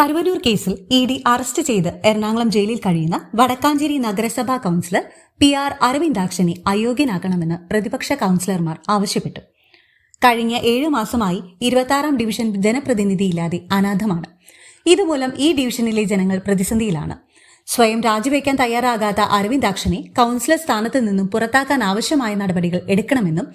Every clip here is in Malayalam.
കരുവന്നൂർ കേസിൽ ഇ ഡി അറസ്റ്റ് ചെയ്ത് എറണാകുളം ജയിലിൽ കഴിയുന്ന വടക്കാഞ്ചേരി നഗരസഭാ കൌൺസിലർ പി ആർ അരവിന്ദാക്ഷനെ അയോഗ്യനാക്കണമെന്ന് പ്രതിപക്ഷ കൌൺസിലർമാർ ആവശ്യപ്പെട്ടു. കഴിഞ്ഞ ഏഴു മാസമായി ഇരുപത്താറാം ഡിവിഷൻ ജനപ്രതിനിധിയില്ലാതെ അനാഥമാണ്. ഇതുമൂലം ഈ ഡിവിഷനിലെ ജനങ്ങൾ പ്രതിസന്ധിയിലാണ്. സ്വയം രാജിവെക്കാൻ തയ്യാറാകാത്ത അരവിന്ദാക്ഷനെ കൌൺസിലർ സ്ഥാനത്ത് നിന്നും പുറത്താക്കാൻ ആവശ്യമായ നടപടികൾ എടുക്കണമെന്നും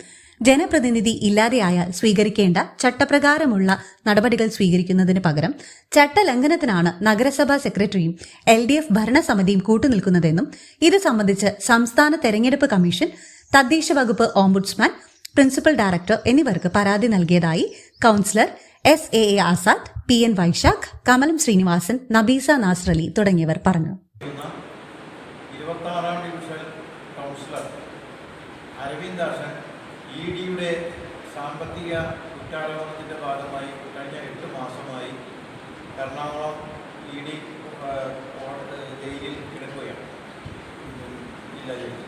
ജനപ്രതിനിധി ഇല്ലാതെയായാൽ സ്വീകരിക്കേണ്ട ചട്ടപ്രകാരമുള്ള നടപടികൾ സ്വീകരിക്കുന്നതിന് പകരം ചട്ടലംഘനത്തിനാണ് നഗരസഭാ സെക്രട്ടറിയും എൽ ഡി എഫ് ഭരണസമിതിയും കൂട്ടുനിൽക്കുന്നതെന്നും ഇത് സംബന്ധിച്ച് സംസ്ഥാന തെരഞ്ഞെടുപ്പ് കമ്മീഷൻ തദ്ദേശ വകുപ്പ് ഓംബുഡ്സ്മാൻ പ്രിൻസിപ്പൽ ഡയറക്ടർ എന്നിവർക്ക് പരാതി നൽകിയതായി councillor S A A Azad P N Vaishakh Kamalam Srinivasan Nabeesa Nasar Ali തുടങ്ങിയവർ പറഞ്ഞു. ഡിവിഷൻ കൗൺസിലർ അരവിന്ദാസൻ ഇ ഡിയുടെ സാമ്പത്തിക കുറ്റാരോപണത്തിന്റെ ഭാഗമായി കഴിഞ്ഞ എട്ട് മാസമായി എറണാകുളം ഇ ഡി ജയിലിൽ കിടക്കുകയാണ്. ഇല്ല ജയിലിൽ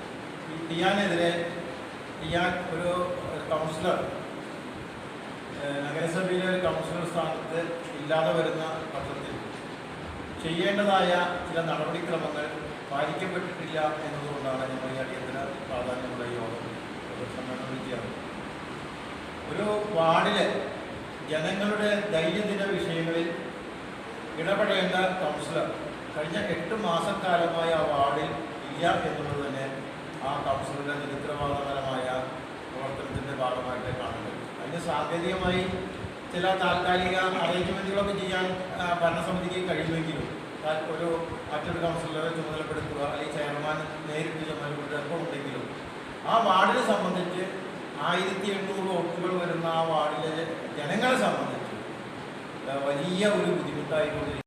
ഈ ടിയാനെതിരെ ടിയാൻ ഒരു കൗൺസിലർ നഗരസഭയിലെ ഒരു കൗൺസിലർ സ്ഥാനത്ത് ഇല്ലാതെ വരുന്ന പത്രത്തിൽ ചെയ്യേണ്ടതായ ചില നടപടിക്രമങ്ങൾ പാലിക്കപ്പെട്ടിട്ടില്ല എന്നതുകൊണ്ടാണ് ഞങ്ങൾ ഈ അടിയന്തര പ്രാധാന്യമുള്ള യോഗം ഒരു വാർഡിലെ ജനങ്ങളുടെ ദൈനംദിന വിഷയങ്ങളിൽ ഇടപെടേണ്ട കൗൺസിലർ കഴിഞ്ഞ എട്ട് മാസക്കാലമായി ആ വാർഡിൽ ഇല്ല എന്നുള്ളത് തന്നെ ആ കൗൺസിലറുടെ നിരുത്തരവാദപരമായ പ്രവർത്തനത്തിന്റെ ഭാഗമായിട്ട് കാണുന്നത്. അതിന് സാങ്കേതികമായി ചില താൽക്കാലിക അറേഞ്ച്മെന്റുകളൊക്കെ ചെയ്യാൻ ഭരണസമിതിക്ക് കഴിയുമെങ്കിലും ഒരു മറ്റൊരു കൗൺസിലറെ ചുമതലപ്പെടുത്തുക അല്ലെങ്കിൽ ചെയർമാൻ നേരിട്ട് ചുമതലപ്പെടുത്തുക ഒക്കെ ഉണ്ടെങ്കിലും ആ വാർഡിനെ സംബന്ധിച്ച് ആയിരത്തി എണ്ണൂറ് വോട്ടുകൾ വരുന്ന ആ വാർഡിലെ ജനങ്ങളെ സംബന്ധിച്ച് വലിയ ഒരു ബുദ്ധിമുട്ടായിക്കൊണ്ടിരിക്കും